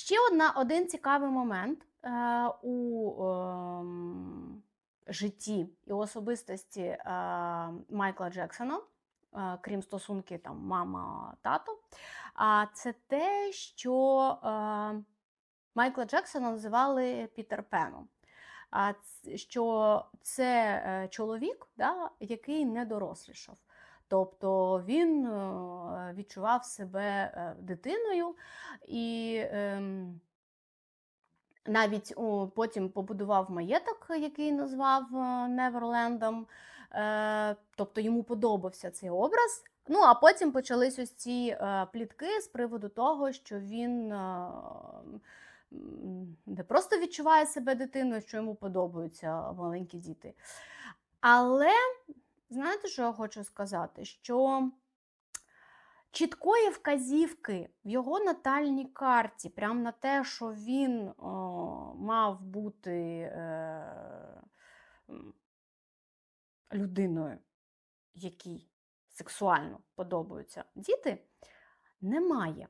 Ще одна, один цікавий момент е, у ем, житті і особистості е, Майкла Джексона, е, крім стосунки там мама-тато, а це те, що е, Майкла Джексона називали Пітер Пеном. А що це е, чоловік, да, який не дорослішав. Тобто він е, відчував себе е, дитиною і ем, навіть потім побудував маєток, який назвав е, Неверлендом. Е, тобто йому подобався цей образ. Ну, а потім почались ось ці е, плітки з приводу того, що він е, не просто відчуває себе дитиною, що йому подобаються маленькі діти. Але знаєте, що я хочу сказати? Що чіткої вказівки в його натальній карті, прямо на те, що він о, мав бути е, людиною, якій сексуально подобаються діти, немає.